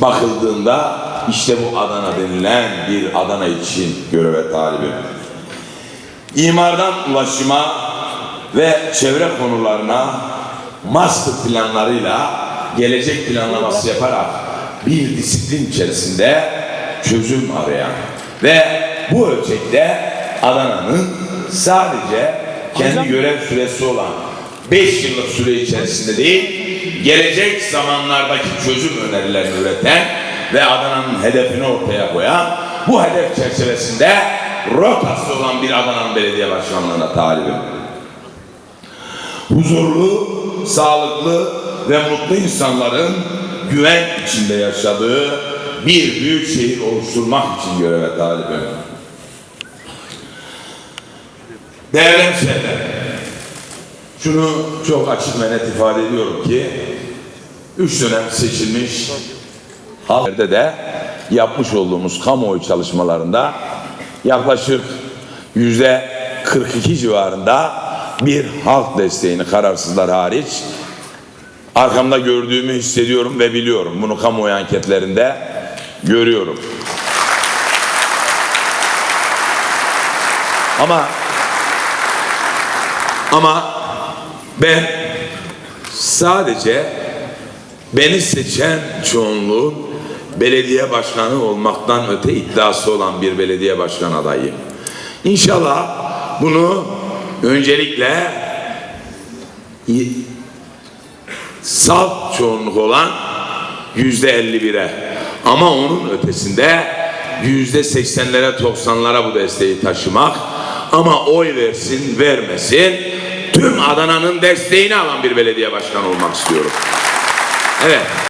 bakıldığında işte bu Adana denilen bir Adana için göreve talibim. İmardan ulaşıma ve çevre konularına master planlarıyla gelecek planlaması yaparak bir disiplin içerisinde çözüm arayan ve bu ölçekte Adana'nın sadece kendi görev süresi olan 5 yıllık süre içerisinde değil, gelecek zamanlardaki çözüm önerilerini üreten ve Adana'nın hedefini ortaya koyan bu hedef çerçevesinde rotası olan bir Adana'nın belediye başkanlığına talibim. Huzurlu, sağlıklı ve mutlu insanların güven içinde yaşadığı bir büyük şehir oluşturmak için göreve talibim. Değerli hemşehriler, şunu çok açık ve net ifade ediyorum ki, üç dönem seçilmiş halklarda de yapmış olduğumuz kamuoyu çalışmalarında yaklaşık yüzde 42 civarında bir halk desteğini kararsızlar hariç arkamda gördüğümü hissediyorum ve biliyorum. Bunu kamuoyu anketlerinde görüyorum. Ama ama ben sadece beni seçen çoğunluğun belediye başkanı olmaktan öte iddiası olan bir belediye başkan adayıyım. İnşallah bunu öncelikle salt çoğunluk olan yüzde 51'e ama onun ötesinde yüzde 80'lere 90'lara bu desteği taşımak ama oy versin vermesin tüm Adana'nın desteğini alan bir belediye başkanı olmak istiyorum. Evet.